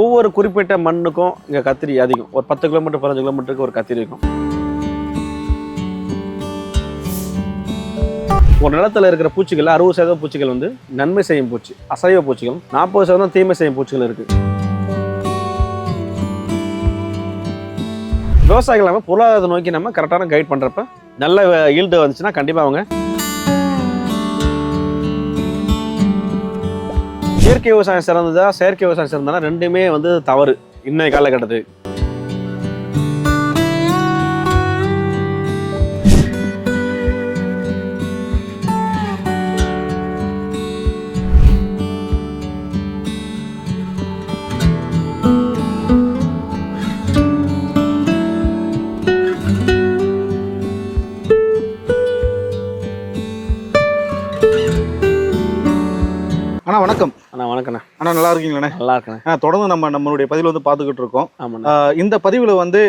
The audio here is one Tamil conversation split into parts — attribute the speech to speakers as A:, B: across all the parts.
A: ஒவ்வொரு குறிப்பிட்ட மண்ணுக்கும் இங்கே கத்திரி அதிகம். ஒரு பத்து கிலோமீட்டர் பதினஞ்சு கிலோமீட்டருக்கு ஒரு கத்திரி இருக்கும். ஒரு நிலத்தில் இருக்கிற பூச்சிகள் அறுபது சதவீதம் பூச்சிகள் வந்து நன்மை செய்யும் பூச்சி அசைவ பூச்சிகள் நாற்பது சதவீதம் தீமை செய்யும் பூச்சிகள் இருக்குது விவசாயிகள் நம்ம பொருளாதாரத்தை நோக்கி நம்ம கரெக்டான கைட் பண்ணுறப்ப நல்ல ஈல்டு வந்துச்சுன்னா கண்டிப்பாக அவங்க இயற்கை விவசாயம் சிறந்ததா செயற்கை விவசாயம் சிறந்ததா ரெண்டுமே வந்து தவறு. இன்னைய காலகட்டத்துக்கு.
B: அண்ணா வணக்கம். நல்லா இருக்கீங்களாண்ணே.
A: நல்லா
B: அண்ணா, தொடர்ந்து நம்ம நம்மளுடைய பதிவில் வந்து பார்த்துக்கிட்டு இருக்கோம். இந்த பதிவில் வந்து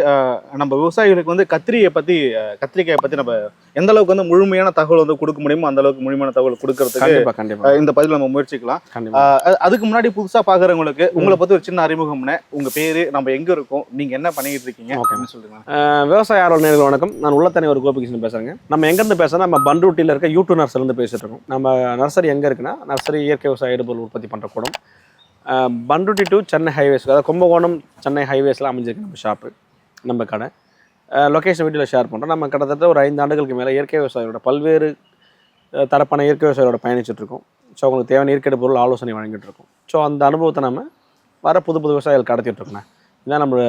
B: நம்ம விவசாயிகளுக்கு வந்து கத்திரியை பற்றி கத்திரிக்காயை பற்றி நம்ம எந்த அளவுக்கு வந்து முழுமையான தகவல் வந்து கொடுக்க முடியுமோ அந்த அளவுக்கு முழுமையான தகவல் கொடுக்கறதுக்கு இந்த பதிவில் நம்ம முயற்சிக்கலாம். அதுக்கு முன்னாடி புதுசாக பார்க்குறவங்களுக்கு உங்களை பற்றி ஒரு சின்ன அறிமுகம்னே உங்கள் பேர் நம்ம எங்கே இருக்கோம் நீங்கள் என்ன பண்ணிக்கிட்டு இருக்கீங்க. அப்படின்னு சொல்லுங்க.
A: விவசாய ஆர்வல் நேர்கள் வணக்கம். நான் உள்ளத்தனி ஒரு கோபிகிருஷ்ணன் பேசுறேங்க. நம்ம எங்கேருந்து பேசுறோம் நம்ம பண்ருட்டியில் இருக்க யூ டூ நர்சரிலேருந்து பேசிட்டு இருக்கோம். நம்ம நர்சரி எங்கே இருக்குன்னா நர்சரி இயற்கை விவசாய இடுபொருள் உற்பத்தி பண்ணுற கூடம். பண்ருட்டி டு சென்னை ஹைவேஸ் அதாவது கும்பகோணம் சென்னை ஹைவேஸில் அமைஞ்சிருக்கு நம்ம ஷாப்பு நம்ம கடை. லொக்கேஷன் வீடியோவில் ஷேர் பண்ணுறோம் நம்ம கிட்டத்தட்ட ஒரு ஐந்து ஆண்டுகளுக்கு மேலே இயற்கை விவசாயிகளோட பல்வேறு தரப்பான இயற்கை விவசாயிகளோட பயணிச்சிட்ருக்கோம் ஸோ அவங்களுக்கு தேவையான இயற்கை பொருள் ஆலோசனை வழங்கிட்டு இருக்கோம். ஸோ அந்த அனுபவத்தை நம்ம வர புது புது விவசாயிகள் கடத்திட்டு இருக்கோம் இதுதான் நம்மளோட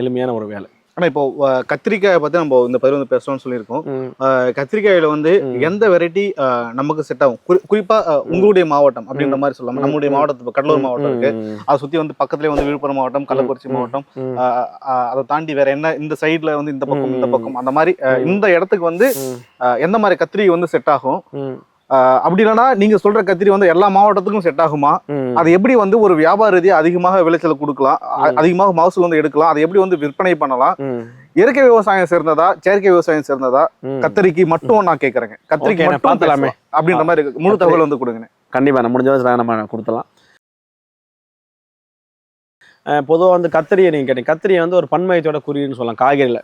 A: எளிமையான ஒரு வேலை.
B: ஆனால் இப்போ கத்திரிக்காயை பற்றி நம்ம இந்த பதிவு வந்து பேசணும்னு சொல்லியிருக்கோம் கத்திரிக்காயில வந்து. எந்த வெரைட்டி நமக்கு செட் ஆகும் குறி- குறிப்பா ஆஹ் உங்களுடைய மாவட்டம் அப்படின்ற மாதிரி சொல்லலாம். நம்மளுடைய. மாவட்டத்து இப்ப கடலூர் மாவட்டம் இருக்கு. அதை சுத்தி வந்து பக்கத்துலயே வந்து விழுப்புரம் மாவட்டம் கள்ளக்குறிச்சி. மாவட்டம் அதை தாண்டி வேற என்ன இந்த சைடுல வந்து இந்த பக்கம் இந்த. பக்கம் அந்த மாதிரி. இந்த இடத்துக்கு வந்து எந்த மாதிரி கத்திரி வந்து செட் ஆகும் அப்படி இல்லைன்னா நீங்க சொல்ற கத்திரி வந்து எல்லா மாவட்டத்துக்கும் செட் ஆகுமா. அது எப்படி வந்து ஒரு வியாபார ரீதியா அதிகமாக விளைச்சல் கொடுக்கலாம். அதிகமாக மகசூல் வந்து எடுக்கலாம் அதை எப்படி வந்து விற்பனை பண்ணலாம். இயற்கை விவசாயம் சேர்ந்ததா செயற்கை விவசாயம் சேர்ந்ததா. கத்திரிக்கு மட்டும் நான் கேக்குறேங்க கத்திரிக்கு மட்டும்
A: பார்த்தலாமே.
B: அப்படின்ற மாதிரி இருக்கு. முழு தகவல் வந்து கொடுங்க
A: கண்டிப்பா நம்ம முடிஞ்ச நம்ம கொடுத்துலாம் பொதுவாக வந்து கத்திரியை நீங்கள் கேட்டீங்க கத்திரியை வந்து ஒரு பன்மயத்தோட குறின்னு சொல்லலாம் காய்கறியில்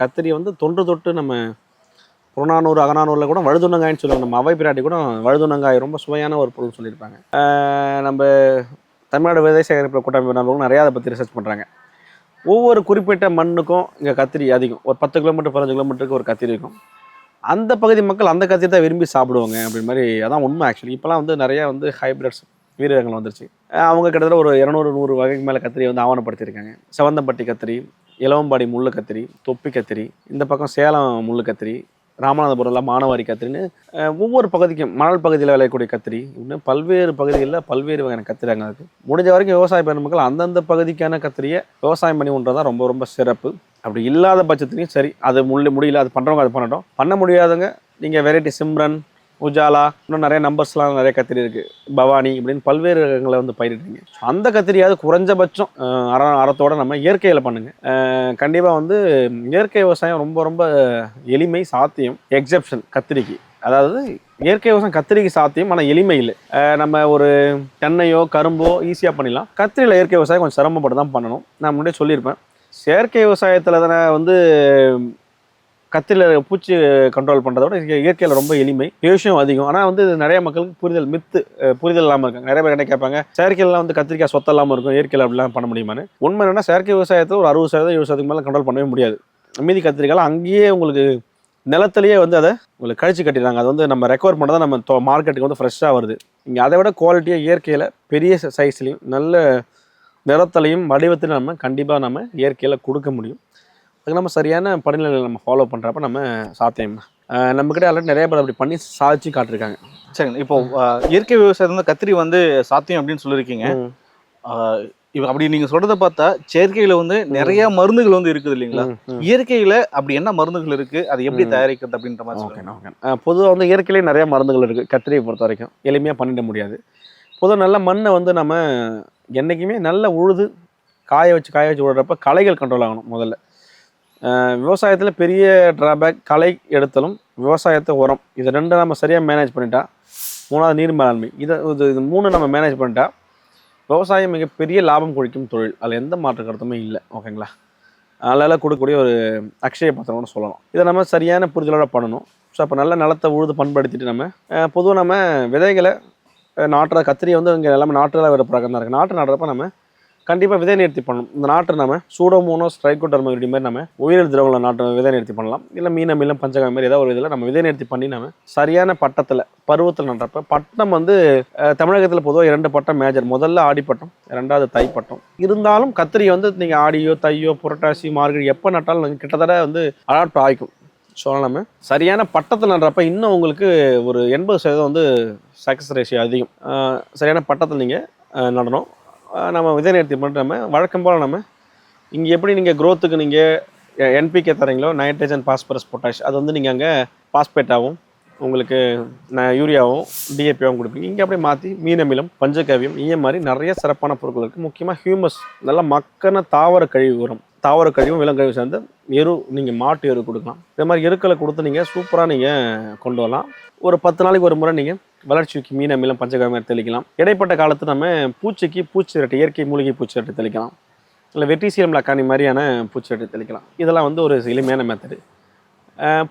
A: கத்திரி வந்து தொன்று தொட்டு நம்ம புறநானூறு அகநானூரில் கூட வழுதுணங்காய்னு சொல்லுவாங்க. நம்ம அவை பிராட்டி கூட வழுதுணங்காய் ரொம்ப சுவையான ஒரு பொருள் சொல்லியிருப்பாங்க. நம்ம தமிழ்நாடு விதை சேகரிப்பு கூட்டமைப்பு நம்பர்களும் நிறையா அதை பற்றி ரிசர்ச் பண்ணுறாங்க ஒவ்வொரு குறிப்பிட்ட மண்ணுக்கும் இங்கே கத்திரி அதிகம். ஒரு பத்து கிலோமீட்டர் பதினஞ்சு கிலோமீட்டருக்கு ஒரு கத்திரி இருக்கும். அந்த பகுதி மக்கள் அந்த கத்திரி தான் விரும்பி சாப்பிடுவாங்க அப்படின் மாதிரி அதான் உண்மை ஆக்சுவலி இப்போலாம் வந்து நிறையா வந்து ஹைப்ரிட்ஸ் வீரகங்கள் வந்துருச்சு. அவங்க கிட்டத்தட்ட ஒரு இரநூறு நூறு வகைக்கு மேலே கத்திரி வந்து ஆவணப்படுத்தியிருக்காங்க. செவந்தம்பட்டி கத்திரி இளவம்பாடி முள்ளு கத்திரி தொப்பி கத்திரி இந்த பக்கம் சேலம் முள்ளு கத்திரி ராமநாதபுரம்ல மானவாரி கத்திரின்னு ஒவ்வொரு பகுதிக்கும் மணல் பகுதியில் விளையக்கூடிய கத்திரி. இன்னும் பல்வேறு பகுதிகளில் பல்வேறு வகையான கத்திரிங்க இருக்குது முடிஞ்ச வரைக்கும் விவசாய பெருமக்கள் அந்தந்த பகுதிக்கான கத்திரியை விவசாயம் பண்ணி உண்றதான் ரொம்ப ரொம்ப சிறப்பு. அப்படி இல்லாத பட்சத்துலையும் சரி அது முள்ளு முடியல அது பண்ணுறவங்க அது பண்ணட்டும். பண்ண முடியாதவங்க நீங்கள் வெரைட்டி சிம்ரன் உஜாலா இன்னும் நிறைய நம்பர்ஸ்லாம் நிறைய கத்திரி இருக்குது பவானி இப்படின்னு பல்வேறு ரகங்களை வந்து பயிரிடுறீங்க. அந்த கத்திரியாவது குறைஞ்சபட்சம் அற அறத்தோட நம்ம இயற்கையில் பண்ணுங்கள் கண்டிப்பாக வந்து இயற்கை விவசாயம் ரொம்ப ரொம்ப எளிமை சாத்தியம் எக்ஸெப்ஷன் கத்திரிக்கு. அதாவது இயற்கை விவசாயம் கத்திரிக்கு சாத்தியம் ஆனால் எளிமை இல்லை. நம்ம ஒரு தென்னையோ கரும்போ ஈஸியாக பண்ணிடலாம். கத்திரியில் இயற்கை விவசாயம் கொஞ்சம் சிரமப்பட்டு தான் பண்ணணும். நான் முன்னாடியே சொல்லியிருப்பேன். செயற்கை விவசாயத்தில் தானே வந்து கத்திரியில் பூச்சி கண்ட்ரோல் பண்ணுறத விட இயற்கையில் ரொம்ப எளிமை. விஷயம் அதிகம். ஆனால் வந்து இது நிறைய மக்களுக்கு புரிதல் மித்து புரிதல் இல்லாமல் இருக்காங்க. நிறைய பேர் என்ன கேட்பாங்க செயற்கையெல்லாம் வந்து கத்திரிக்காய் சொத்த இல்லாமல் இருக்கும் இயற்கையில் அப்படிலாம் பண்ண முடியுமான்னு. உண்மை என்னன்னா செயற்கை விவசாயத்தை ஒரு அறுபது சதவீதம் எழுபது சதவீதம் மேலே கண்ட்ரோல் பண்ணவே முடியாது. மீதி கத்திரிக்காய் அங்கேயே உங்களுக்கு நிலத்திலேயே வந்து அதை உங்களுக்கு கழிச்சு கட்டிடுறாங்க. அது வந்து நம்ம ரெக்கவர் பண்ண தான் நம்ம மார்க்கெட்டுக்கு வந்து ஃப்ரெஷ்ஷாக வருது. இங்கே அதை விட குவாலிட்டியாக இயற்கையில் பெரிய சைஸ்லையும் நல்ல நிறத்திலையும் வடிவத்திலையும் நம்ம கண்டிப்பாக நம்ம இயற்கையில் கொடுக்க முடியும். அதுக்கு நம்ம சரியான படிநிலை நம்ம ஃபாலோ பண்ணுறப்ப நம்ம சாத்தியம். அஹ் நம்மக்கிட்ட ஆல்ரெடி நிறைய பேர் அப்படி பண்ணி சாதிச்சு காட்டிருக்காங்க.
B: சரிங்க. இப்போ இயற்கை விவசாயம் வந்து கத்திரி வந்து சாத்தியம் அப்படின்னு சொல்லியிருக்கீங்க. இப்ப அப்படி நீங்க சொல்றத பார்த்தா செயற்கையில வந்து நிறைய மருந்துகள் வந்து இருக்குது இல்லைங்களா. இயற்கையில அப்படி என்ன மருந்துகள் இருக்கு? அது எப்படி. தயாரிக்கிறது அப்படின்ற மாதிரி
A: ஓகே பொதுவாக வந்து இயற்கையிலே நிறைய மருந்துகள் இருக்குது கத்திரியை பொறுத்த வரைக்கும் எளிமையாக பண்ணிட முடியாது. பொதுவாக நல்ல மண்ணை வந்து நம்ம என்றைக்குமே நல்ல உழுது காய வச்சு காய வச்சு விடுறப்ப களைகள் கண்ட்ரோல் ஆகணும் முதல்ல. விவசாயத்தில் பெரிய ட்ராபேக் களை எடுத்தலும் விவசாயத்தை உரம். இது ரெண்டும் நம்ம சரியாக மேனேஜ் பண்ணிட்டா மூணாவது நீர் மேலாண்மை இதை இது இது மூணு நம்ம மேனேஜ் பண்ணிட்டா விவசாயம் மிகப்பெரிய லாபம் கொழிக்கும் தொழில். அதில் எந்த மாற்று கருத்துமே இல்லை. ஓகேங்களா அதனால் கொடுக்கக்கூடிய ஒரு அக்ஷய பத்திரம்னு சொல்லலாம். இதை நம்ம சரியான புரிதலோட பண்ணணும். ஸோ அப்போ நல்ல நிலத்தை உழுது பண்படுத்திட்டு நம்ம பொதுவாக நம்ம விதைகளை நாட்டுற கத்திரியை வந்து இங்கே எல்லாமே நாட்டுல வர பிரகாரம் தான் இருக்குது நாட்டு நடுறப்ப நம்ம கண்டிப்பாக விதை நிறுத்தி பண்ணணும். இந்த நாட்டை நம்ம சூடோமோனோஸ் ட்ரைகோடர்மகிரி மாதிரி நம்ம உயிர் திரவங்களை நாட்டு விதை நிறுத்தி பண்ணலாம். இல்லை மீன மீனம் பஞ்சகம் மாதிரி ஏதாவது ஒரு இதில் நம்ம விதை நிறுத்தி பண்ணி நம்ம சரியான பட்டத்தில் பருவத்தில் நடுறப்ப பட்டம் வந்து தமிழகத்தில் பொதுவாக இரண்டு பட்டம் மேஜர் முதல்ல ஆடி பட்டம் ரெண்டாவது தை பட்டம் இருந்தாலும் கத்திரி வந்து நீங்கள் ஆடியோ தையோ புரட்டாசி மார்கழி எப்போ நட்டாலும் நீங்கள் கிட்டத்தட்ட வந்து அடாப்ட் ஆகிக்கும் ஸோ நம்ம சரியான பட்டத்தில் நடுறப்ப இன்னும் உங்களுக்கு ஒரு எண்பது சதவீதம் வந்து சக்ஸஸ் ரேஷியோ அதிகம். சரியான பட்டத்தில் நீங்கள் நடணும். நம்ம விதை நிறுத்தி பண்ணிட்டு வழக்கம் போல் நம்ம இங்கே எப்படி நீங்கள் க்ரோத்துக்கு நீங்கள் என்பிகே தரீங்களோ நைட்ரஜன் பாஸ்பரஸ் பொட்டாஷ் அது வந்து நீங்கள் அங்கே பாஸ்பேட்டாகவும் உங்களுக்கு நான் யூரியாவும் டிஏபியாவும் கொடுப்பீங்க. இங்கே அப்படியே மாற்றி மீனமிலம் பஞ்சகவியம் இய மாதிரி நிறைய சிறப்பான பொருட்கள் இருக்குது முக்கியமாக ஹியூமஸ் நல்லா மக்கன தாவர கழிவு உரம் தாவர கழிவும் விலங்கழிவு சேர்ந்து எரு நீங்கள் மாட்டு எரு கொடுக்கலாம். இதே மாதிரி எருக்களை கொடுத்து நீங்கள் சூப்பராக நீங்கள் கொண்டு வரலாம். ஒரு பத்து நாளைக்கு ஒரு முறை நீங்கள் வளர்ச்சிக்கு மீன் அமிலம் பஞ்சகாமியம் தெளிக்கலாம். இடைப்பட்ட காலத்தில் நம்ம பூச்சிக்கு பூச்சி விரட்டு இயற்கை மூலிகை பூச்சி விரட்டு தெளிக்கலாம். இல்லை வெட்டிசியம் லக்கானி மாதிரியான பூச்சி விரட்டு தெளிக்கலாம். இதெல்லாம் வந்து ஒரு எளிமையான மெத்தடு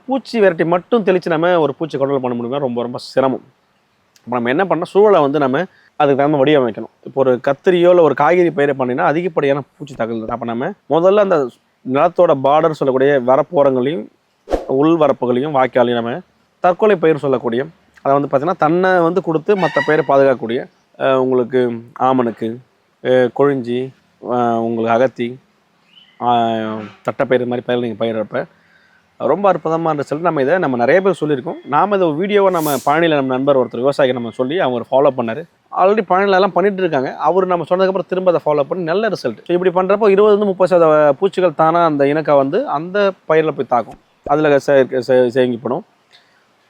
A: பூச்சி விரட்டி மட்டும் தெளித்து நம்ம ஒரு பூச்சி கண்ட்ரோல் பண்ண முடியுமா? ரொம்ப ரொம்ப சிரமம். இப்போ நம்ம என்ன பண்ணோம் சூழலை வந்து நம்ம அதுக்கு தகுந்த வடிவமைக்கணும். இப்போ ஒரு கத்திரியோ இல்லை ஒரு காய்கறி பயிரை பண்ணினா அதிகப்படியான பூச்சி தகவல் அப்போ நம்ம முதல்ல அந்த நிலத்தோட பார்டர் சொல்லக்கூடிய வரப்போரங்களையும் உள் வரப்புகளையும் வாய்க்காலையும் நம்ம தற்கொலை பயிர் சொல்லக்கூடிய அதை வந்து பார்த்திங்கன்னா தன்னை வந்து கொடுத்து மற்ற பயிரை பாதுகாக்கக்கூடிய உங்களுக்கு ஆமனுக்கு கொழிஞ்சி உங்களுக்கு அகத்தி தட்டைப்பயிறு மாதிரி பயிர் நீங்கள் பயிரிடப்ப ரொம்ப அற்புதமாக ரிசல்ட் நம்ம இதை நம்ம நிறைய பேர் சொல்லியிருக்கோம். நாம் இதை வீடியோவை நம்ம பழனியில் நம்ம நண்பர் ஒருத்தர் விவசாயிக்கு நம்ம சொல்லி அவங்க ஃபாலோ பண்ணார். ஆல்ரெடி பழனிலலாம் பண்ணிட்டு இருக்காங்க. அவர் நம்ம சொன்னதுக்கப்புறம் திரும்ப அதை ஃபாலோ பண்ணி நல்ல ரிசல்ட் ஸோ இப்படி பண்ணுறப்போ இருபது முப்பது சதவீத பூச்சிகள் தானாக அந்த இணக்கம் வந்து அந்த பயிரில் போய் தாக்கும். அதில் சேங்கிப்படும்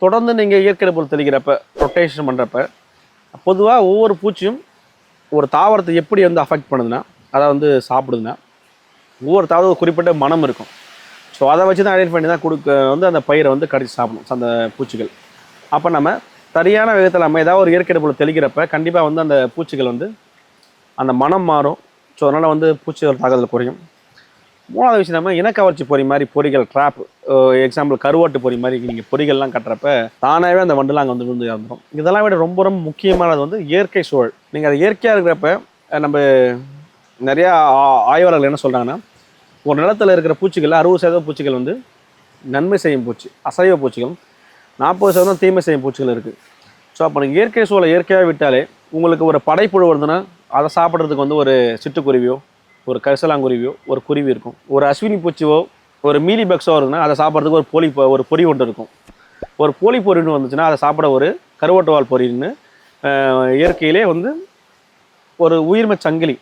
A: தொடர்ந்து நீங்கள் இயற்கை பொருள் தெளிக்கிறப்ப ரொட்டேஷன் பண்ணுறப்ப பொதுவாக ஒவ்வொரு பூச்சியும் ஒரு தாவரத்தை எப்படி வந்து அஃபெக்ட் பண்ணுதுன்னா அதை வந்து சாப்பிடுதுன்னா ஒவ்வொரு தாவரம் குறிப்பிட்ட மனம் இருக்கும். ஸோ அதை வச்சு தான் ஐடென்ட் பண்ணி தான் கொடுக்க வந்து அந்த பயிரை வந்து கடிச்சு சாப்பிடும் அந்த பூச்சிகள். அப்போ நம்ம சரியான விதத்தில் நம்ம ஏதாவது ஒரு இயற்கை பொருள் தெளிக்கிறப்ப கண்டிப்பாக வந்து அந்த பூச்சிகள் வந்து அந்த மனம் மாறும். ஸோ அதனால் வந்து பூச்சிகள் தாக்குதல் குறையும். மூணாவது விஷயம் நம்ம இனக்கவர்ச்சி பொறி மாதிரி பொறிகள் ட்ராப் எக்ஸாம்பிள் கருவாட்டு பொறி மாதிரி நீங்கள் பொறிகள்லாம் கட்டுறப்ப தானாகவே அந்த வண்டுலாம் அங்கே வந்து விழுந்து இறந்துடும் இதெல்லாம் விட ரொம்ப ரொம்ப முக்கியமானது வந்து இயற்கை சூழல். நீங்கள் அது இயற்கையாக இருக்கிறப்ப நம்ம நிறையா ஆ- ஆய்வாளர்கள் என்ன சொல்கிறாங்கன்னா ஒரு நிலத்தில் இருக்கிற பூச்சிகள் அறுபது சதவீத பூச்சிகள் வந்து நன்மை செய்யும் பூச்சி அசைவ பூச்சிகள் நாற்பது சதவீதம் தீமை செய்யும் பூச்சிகள் இருக்குது ஸோ அப்போ நீங்கள் இயற்கை சூழலை இயற்கையாக விட்டாலே உங்களுக்கு ஒரு படைப்புழு வருதுன்னா அதை சாப்பிட்றதுக்கு வந்து ஒரு சிட்டுக்குருவியோ ஒரு கரிசலாங்குருவியோ ஒரு குருவி இருக்கும். ஒரு அஸ்வினி பூச்சியோ ஒரு மீலி பக்ஸோ வருதுன்னா அதை சாப்பிட்றதுக்கு ஒரு போலி ஒரு பொறி ஒன்று இருக்கும். ஒரு போலி பொறின்னு வந்துச்சுன்னா அதை சாப்பிட ஒரு கருவட்டவால் பொறின்னு இயற்கையிலே வந்து ஒரு உயிர்மை சங்கிலி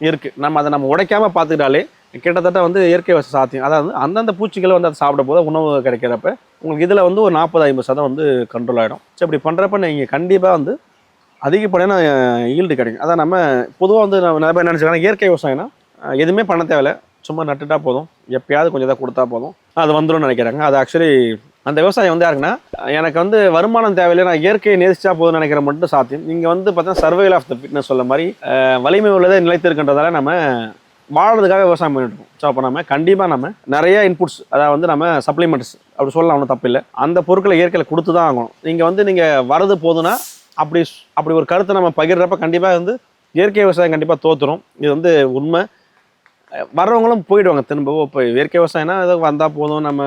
A: இருக்குது நம்ம அதை நம்ம உடைக்காமல் பார்த்துக்கிட்டாலே கிட்டத்தட்ட வந்து இயற்கை வச சாத்தியம். அதாவது அந்தந்த பூச்சிகளை வந்து அதை சாப்பிட போது உணவு கிடைக்கிறப்ப உங்களுக்கு இதில் வந்து ஒரு நாற்பது ஐம்பது சதம் வந்து கண்ட்ரோல் ஆகிடும் ஸோ இப்படி பண்ணுறப்ப நீங்கள் கண்டிப்பாக வந்து அதிகப்படியான ஈல்டு கிடைக்கும். அதான் நம்ம பொதுவாக வந்து நம்ம நிறைய பேர் நினச்சிக்கலாம் இயற்கை விவசாயம்னா எதுவுமே பண்ண தேவையில்ல. சும்மா நட்டுட்டா போதும். எப்பயாவது கொஞ்சம் இதாக கொடுத்தா போதும். அது வந்துடும் நினைக்கிறாங்க. அது ஆக்சுவலி அந்த விவசாயம் வந்து யாருக்குன்னா எனக்கு வந்து வருமானம் தேவையில்லை நான் இயற்கையை நேசிச்சா போதும்னு நினைக்கிற மட்டும் சாத்தியம். நீங்கள் வந்து பார்த்தீங்கன்னா சர்வைல் ஆஃப் த ஃபிட்னஸ் சொல்ல மாதிரி வலிமை உள்ளதை நிலைத்திருக்கின்றதால நம்ம வாழறதுக்காக விவசாயம் பண்ணிட்டு இருக்கோம். ஸோ அப்போ நம்ம கண்டிப்பாக நம்ம நிறைய இன்புட்ஸ் அதாவது வந்து நம்ம சப்ளிமெண்ட்ஸ் அப்படி சொல்லலாம் ஒன்றும் தப்பு இல்லை அந்த பொருட்களை இயற்கையில் கொடுத்து தான் ஆகணும். நீங்கள் வந்து நீங்கள் வரது போதுன்னா அப்படி அப்படி ஒரு கருத்தை நம்ம பகிர்றப்ப கண்டிப்பாக வந்து இயற்கை விவசாயம் கண்டிப்பாக தோற்றுரும் இது வந்து உண்மை. வர்றவங்களும் போயிடுவாங்க. திரும்ப இப்போ இயற்கை விவசாயம்னா ஏதோ வந்தால் போதும் நம்ம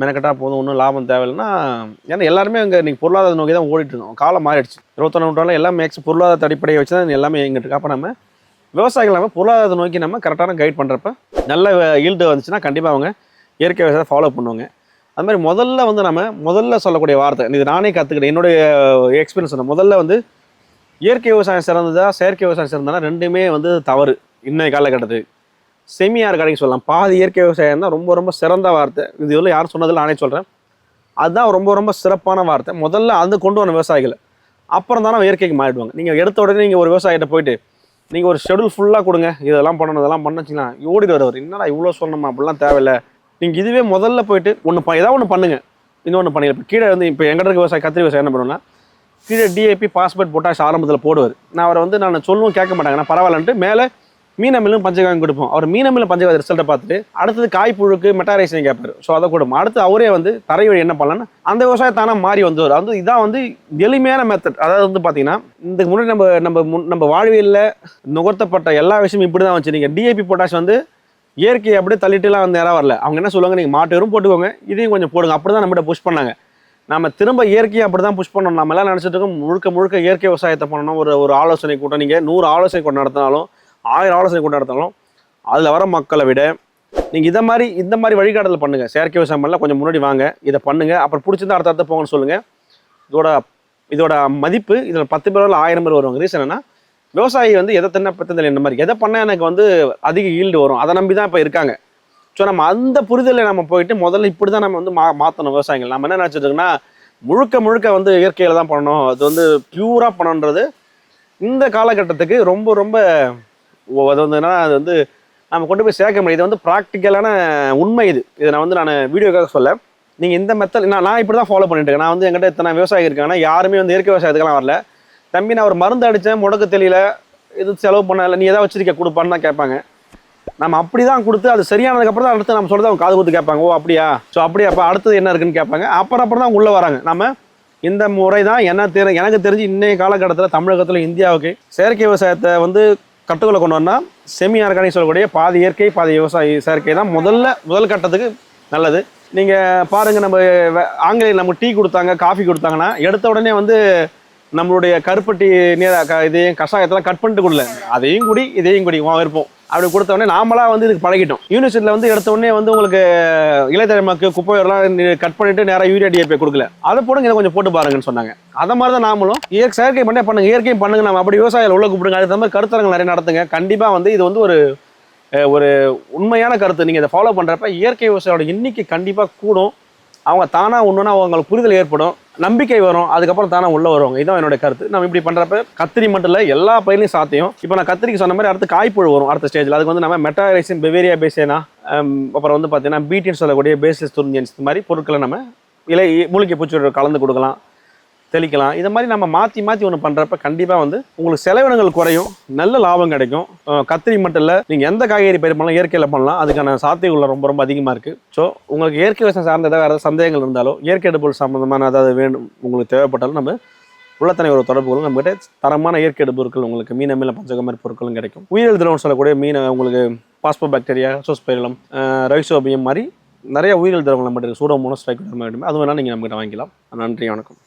A: மெனக்கட்டா போதும் ஒன்றும் லாபம் தேவையில்லைன்னா ஏன்னா எல்லாருமே அங்கே நீங்கள் பொருளாதார நோக்கி தான் ஓடிட்டு இருக்கோம். காலம் மாறிடுச்சு. இருபத்தொன்னு நூற்றாண்டில் எல்லாம் மேக்ஸ் பொருளாதார அடிப்படையை வச்சு தான் எல்லாமே எங்கிட்டு அப்போ நம்ம விவசாயிகள் நம்ம பொருளாதாரத்தை நோக்கி நம்ம கரெக்டான கைட் பண்ணுறப்ப நல்ல ஈல்டு வந்துச்சுன்னா கண்டிப்பாக அவங்க இயற்கை விவசாயத்தை ஃபாலோ பண்ணுவாங்க. அது மாதிரி முதல்ல வந்து நம்ம முதல்ல சொல்லக்கூடிய வார்த்தை இது நானே கற்றுக்கிட்டேன் என்னுடைய எக்ஸ்பீரியன்ஸ் சொன்னேன். முதல்ல வந்து இயற்கை விவசாயம் சிறந்ததா செயற்கை விவசாயம் சிறந்ததா ரெண்டுமே வந்து தவறு. இன்னைய காலகட்டத்துக்கு. செமி ஆர்கானிக் சொல்லலாம். பாதி இயற்கை விவசாயம் தான். ரொம்ப ரொம்ப சிறந்த வார்த்தை. இது இதில் யாரும் சொன்னதில் நானே சொல்கிறேன் அதுதான் ரொம்ப ரொம்ப சிறப்பான வார்த்தை. முதல்ல அது கொண்டு வந்த விவசாயிகளை. அப்புறம் தானே இயற்கைக்கு மாறிடுவாங்க. நீங்கள் எடுத்த உடனே நீங்கள் ஒரு விவசாயிகிட்ட போயிட்டு நீங்கள் ஒரு ஷெடியூல் ஃபுல்லாக கொடுங்க. இதெல்லாம் பண்ணணும் இதெல்லாம் பண்ண வச்சுக்கலாம் ஓடிட்டு வருவார். என்னடா இவ்வளோ சொல்லணுமா அப்படிலாம் தேவையில்லை. நீங்கள் இதுவே முதல்ல போயிட்டு ஒன்று ப ஏதாவது ஒன்று பண்ணுங்கள் இன்னொன்று பண்ணிடலாம் இப்போ கீழே வந்து இப்போ எங்கிட்ட இருக்க விவசாயி கத்திரி விவசாயம் என்ன பண்ணுவோம்னா கீழே டிஏபி பாஸ்பேட் பொட்டாஷ் ஆரம்பத்தில் போடுவார். நான் அவரை வந்து நான் சொல்லவும் கேட்க மாட்டாங்க. நான் பரவாயில்லன்ட்டு மேலே மீனமிலும் பஞ்சகாயம் கொடுப்போம். அவர் மீனமிலும் பஞ்சகாய ரிசல்ட்டை பார்த்துட்டு அடுத்தது காய்ப்புழுக்கு மெட்டாரைசன் கேட்பார். ஸோ அதை கொடுப்போம். அடுத்து அவரே வந்து தரை வழி என்ன பண்ணலான்னு அந்த விவசாயத்தானே மாறி வந்தவர் வந்து இதான் வந்து எளிமையான மெத்தட் அதாவது வந்து பார்த்தீங்கன்னா இதுக்கு முன்னாடி நம்ம நம்ம முன் நம்ம வாழ்வியலில் நுகர்த்தப்பட்ட எல்லா விஷயமும் இப்படி தான் வச்சு நீங்கள் டிஏபி பொட்டாஷ் வந்து இயற்கையை அப்படியே தள்ளிட்டுலாம் வந்து நேராக வரல. அவங்க என்ன சொல்லுவாங்க? நீங்கள் மாட்டு எரும் போட்டுக்கோங்க. இதையும் கொஞ்சம் போடுங்க. அப்படி தான் நம்மகிட்ட புஷ் பண்ணாங்க. நம்ம திரும்ப இயற்கையை அப்படி தான் புஷ் பண்ணணும். நம்ம எல்லாம் நினச்சிட்டு இருக்கோம் முழுக்க முழுக்க இயற்கை விவசாயத்தை பண்ணணும். ஒரு ஒரு ஆலோசனை கூட்டம். நீங்கள் நூறு ஆலோசனை கூட்டம் நடத்தினாலும் ஆயிரம் ஆலோசனை கூட்டம் அதில் வர மக்களை விட நீங்கள் இதை மாதிரி இந்த மாதிரி வழிகாட்டுதல் பண்ணுங்கள் செயற்கை விவசாயம் பண்ணலாம் கொஞ்சம் முன்னாடி வாங்க இதை பண்ணுங்கள் அப்புறம் பிடிச்சிருந்தா அடுத்த அடுத்த போங்கன்னு சொல்லுங்கள் இதோட இதோட மதிப்பு இதில் பத்து பேர் ஆயிரம் பேர் வருவாங்க. ரீசன் என்ன விவசாயி வந்து எதை தின்ன பத்ததில் இந்த மாதிரி எதை பண்ணால் எனக்கு வந்து அதிக ஈல்டு வரும்? அதை நம்பி தான் இப்போ இருக்காங்க. ஸோ நம்ம அந்த புரிதலில் நம்ம போயிட்டு முதல்ல இப்படி தான் நம்ம வந்து மா மாற்றணும் விவசாயிகள். நம்ம என்ன நினச்சிட்டு முழுக்க முழுக்க வந்து இயற்கையில் தான் பண்ணணும். அது வந்து பியூராக பண்ணணுன்றது இந்த காலகட்டத்துக்கு ரொம்ப ரொம்ப அது வந்து என்னன்னா அது வந்து நம்ம கொண்டு போய் சேர்க்க முடியும் இது வந்து ப்ராக்டிக்கலான உண்மை இது. இதை நான் வந்து நான் வீடியோக்காக சொல்ல. நீங்கள் இந்த மெத்தட் நான் நான் இப்படி தான் ஃபாலோ பண்ணிட்டு இருக்கேன். நான் வந்து என்கிட்ட இத்தனை விவசாயி இருக்காங்கன்னா யாருமே வந்து இயற்கை விவசாயத்துக்கெல்லாம் வரல. தம்பி நான் ஒரு மருந்து அடித்தேன் முடக்கு தெரியல இது செலவு பண்ணல நீ எதாவது வச்சிருக்க கொடுப்பான்னு தான் கேட்பாங்க. நம்ம அப்படி தான் கொடுத்து அது சரியானதுக்கப்புறம் தான் அடுத்து நம்ம சொல்கிறது அவங்க காது கொடுத்து கேட்பாங்க. ஓ அப்படியா? ஸோ அப்படியா? அப்போ அடுத்தது என்ன இருக்குன்னு கேட்பாங்க. அப்புறம் அப்புறம் தான் உள்ளே வராங்க. நம்ம இந்த முறை தான் என்ன தெரி எனக்கு தெரிஞ்சு இன்றைய காலகட்டத்தில் தமிழகத்தில் இந்தியாவுக்கு செயற்கை விவசாயத்தை வந்து கட்டுக்குள்ள கொண்டு வந்தால் செமி ஆர்கானிக் சொல்லக்கூடிய பாதி இயற்கை பாதி விவசாய செயற்கை தான் முதல்ல முதல் கட்டத்துக்கு நல்லது. நீங்கள் பாருங்கள் நம்ம ஆங்கிலேயில் ஆங்கிலேயர் நமக்கு டீ கொடுத்தாங்க காஃபி கொடுத்தாங்கன்னா எடுத்த உடனே வந்து நம்மளுடைய கருப்பட்டி நீர க- இதையும் கஷாயத்தெல்லாம் கட் பண்ணிட்டு கொடுல. அதையும் குடி இதையும் குடி உன் விருப்பம். அப்படி கொடுத்தவொடனே நாமளாக வந்து இதுக்கு பழகிட்டோம். யூனிவர்சிட்டியில் வந்து எடுத்தோடனே வந்து உங்களுக்கு இலைத்தலைமாக்கு குப்பையெல்லாம் கட் பண்ணிட்டு நேராக யூரியா டிஏபி கொடுக்கல. அதை போடுங்க இதை கொஞ்சம் போட்டு பாருங்கன்னு சொன்னாங்க. அதை மாதிரி தான் நாமளும் இயற்கை செயற்கை பண்ணே பண்ணுங்க இயற்கையும் பண்ணுங்க நம்ம அப்படி விவசாயிகள் உள்ள கூப்பிடுங்க. அதுக்கு மாதிரி கருத்தரங்கள் நிறைய நடத்துங்க. கண்டிப்பாக வந்து இது வந்து ஒரு ஒரு உண்மையான கருத்து. நீங்கள் இதை ஃபாலோ பண்ணுறப்ப இயற்கை விவசாயியோட எண்ணிக்கை கண்டிப்பாக கூடும். அவங்க தானாக ஒன்றுனா அவங்களுக்கு புரிதல் ஏற்படும் நம்பிக்கை வரும் அதுக்கப்புறம் தானே உள்ளே வருவாங்க. இதான் என்னோட கருத்து. நம்ம இப்படி பண்ணுறப்ப கத்திரி மட்டும் இல்லை எல்லா பயிலையும் சாத்தியம். இப்போ நான் கத்திரிக்கு சொன்ன மாதிரி அடுத்து காய்ப்புழு வரும் அடுத்த ஸ்டேஜில் அதுக்கு வந்து நம்ம மெட்டாரைசின் பெவேரியா பேசேனா அப்புறம் வந்து பார்த்தீங்கன்னா பீட்டின்னு சொல்லக்கூடிய பேசிஸ் துருந்தியன்ஸ் இந்த மாதிரி பொருட்களை நம்ம இலை மூலிகை பூச்சி கலந்து கொடுக்கலாம். தெளிக்கலாம். இதை மாதிரி நம்ம மாற்றி மாற்றி ஒன்று பண்ணுறப்ப கண்டிப்பாக வந்து உங்களுக்கு செலவினங்கள் குறையும். நல்ல லாபம் கிடைக்கும். கத்திரி மட்டும் இல்லை நீங்கள் எந்த காய்கறி பயிர் பண்ணலாம் இயற்கையில் பண்ணலாம். அதுக்கான சாத்தியங்கள் ரொம்ப ரொம்ப அதிகமாக இருக்குது ஸோ உங்களுக்கு இயற்கை விவசாயம் சார்ந்த ஏதாவது வேறு சந்தேகங்கள் இருந்தாலும் இயற்கை எடுப்புகள் சம்மந்தமான ஏதாவது வேணும் உங்களுக்கு தேவைப்பட்டாலும் நம்ம உள்ளத்தனை ஒரு தொடர்புகளும் நம்மகிட்ட தரமான இயற்கை பொருட்கள் உங்களுக்கு மீன மீன பஞ்சக மாதிரி பொருட்களும் கிடைக்கும். உயிரியல் திரவம் சொல்லக்கூடிய மீனை உங்களுக்கு பாஸ்போ பாக்டீரியா சோஸ்பைரலம் ரைசோபியம் மாதிரி நிறைய உயிரியல் திரவங்கள் நம்மகிட்ட சூடோமோனோ ஸ்ட்ரைக் அது வேணால் நீங்கள் நம்மகிட்ட வாங்கிக்கலாம். நன்றி வணக்கம்.